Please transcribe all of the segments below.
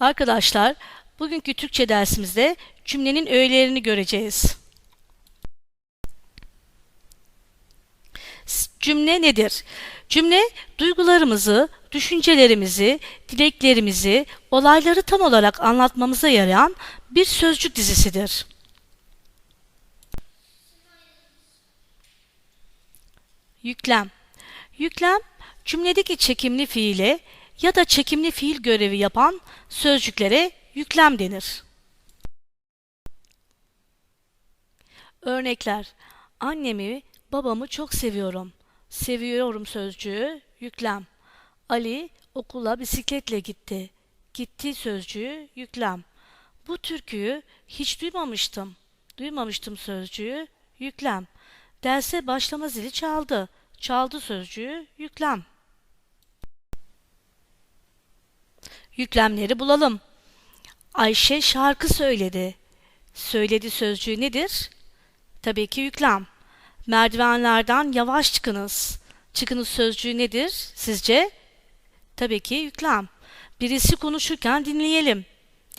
Arkadaşlar, bugünkü Türkçe dersimizde cümlenin öğelerini göreceğiz. Cümle nedir? Cümle duygularımızı, düşüncelerimizi, dileklerimizi, olayları tam olarak anlatmamıza yarayan bir sözcük dizisidir. Yüklem. Yüklem, cümledeki çekimli fiile ya da çekimli fiil görevi yapan sözcüklere yüklem denir. Örnekler. Annemi, babamı çok seviyorum. Seviyorum sözcüğü yüklem. Ali okula bisikletle gitti. Gitti sözcüğü yüklem. Bu türküyü hiç duymamıştım. Duymamıştım sözcüğü yüklem. Derse başlama zili çaldı. Çaldı sözcüğü yüklem. Yüklemleri bulalım. Ayşe şarkı söyledi. Söyledi sözcüğü nedir? Tabii ki yüklem. Merdivenlerden yavaş çıkınız. Çıkınız sözcüğü nedir sizce? Tabii ki yüklem. Birisi konuşurken dinleyelim.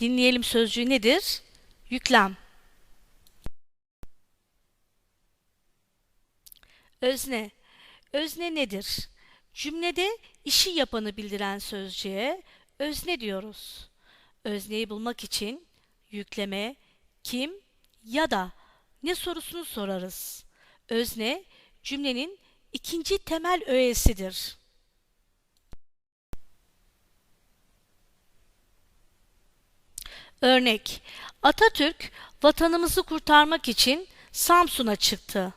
Dinleyelim sözcüğü nedir? Yüklem. Özne. Özne nedir? Cümlede işi yapanı bildiren sözcüğe özne diyoruz. Özneyi bulmak için yükleme, kim ya da ne sorusunu sorarız. Özne cümlenin ikinci temel öğesidir. Örnek Atatürk vatanımızı kurtarmak için Samsun'a çıktı.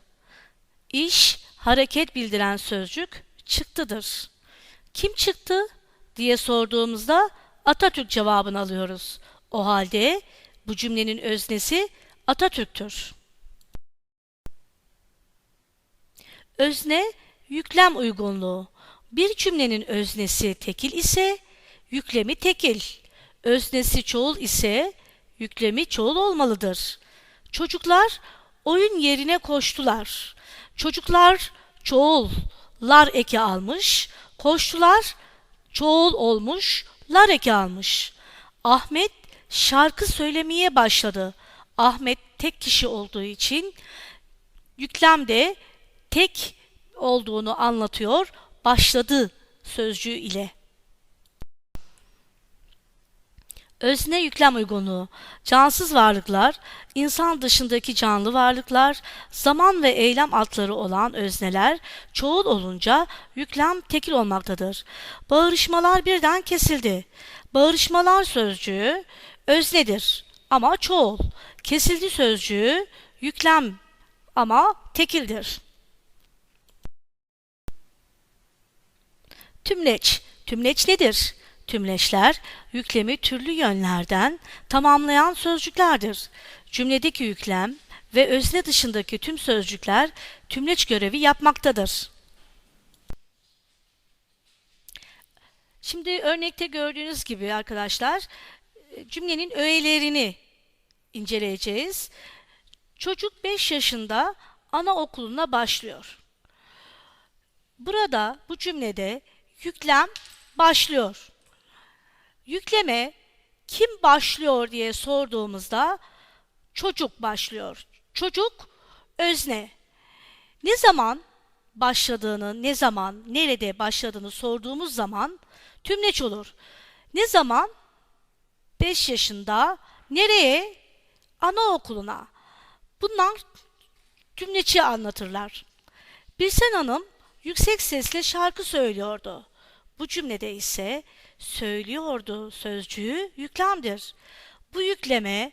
İş, hareket bildiren sözcük çıktıdır. Kim çıktı diye sorduğumuzda Atatürk cevabını alıyoruz. O halde bu cümlenin öznesi Atatürk'tür. Özne, yüklem uygunluğu. Bir cümlenin öznesi tekil ise yüklemi tekil. Öznesi çoğul ise yüklemi çoğul olmalıdır. Çocuklar oyun yerine koştular. Çocuklar çoğul lar eki almış, koştular çoğul olmuş, lar eki almış. Ahmet şarkı söylemeye başladı. Ahmet tek kişi olduğu için yüklem de tek olduğunu anlatıyor. Başladı sözcüğü ile. Özne yüklem uygunluğu. Cansız varlıklar, insan dışındaki canlı varlıklar, zaman ve eylem adları olan özneler çoğul olunca yüklem tekil olmaktadır. Bağırışmalar birden kesildi. Bağırışmalar sözcüğü öznedir ama çoğul. Kesildi sözcüğü yüklem ama tekildir. Tümleç. Tümleç nedir? Tümleçler yüklemi türlü yönlerden tamamlayan sözcüklerdir. Cümledeki yüklem ve özne dışındaki tüm sözcükler tümleç görevi yapmaktadır. Şimdi örnekte gördüğünüz gibi arkadaşlar cümlenin öğelerini inceleyeceğiz. Çocuk 5 yaşında anaokuluna başlıyor. Burada bu cümlede yüklem başlıyor. Yükleme kim başlıyor diye sorduğumuzda çocuk başlıyor. Çocuk özne. Ne zaman başladığını, ne zaman, nerede başladığını sorduğumuz zaman tümleç olur. Ne zaman? 5 yaşında. Nereye? Anaokuluna. Bunlar tümleci anlatırlar. Birsen Hanım yüksek sesle şarkı söylüyordu. Bu cümlede ise söylüyordu sözcüğü yüklemdir. Bu yükleme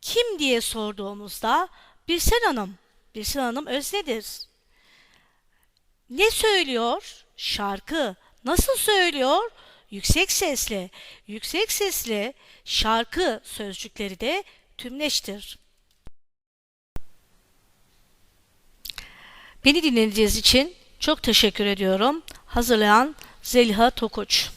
kim diye sorduğumuzda Birsen Hanım. Birsen Hanım öznedir. Ne söylüyor? Şarkı. Nasıl söylüyor? Yüksek sesle. Yüksek sesle şarkı sözcükleri de tümleştir. Beni dinlediğiniz için çok teşekkür ediyorum. Hazırlayan Zeliha Tokuç.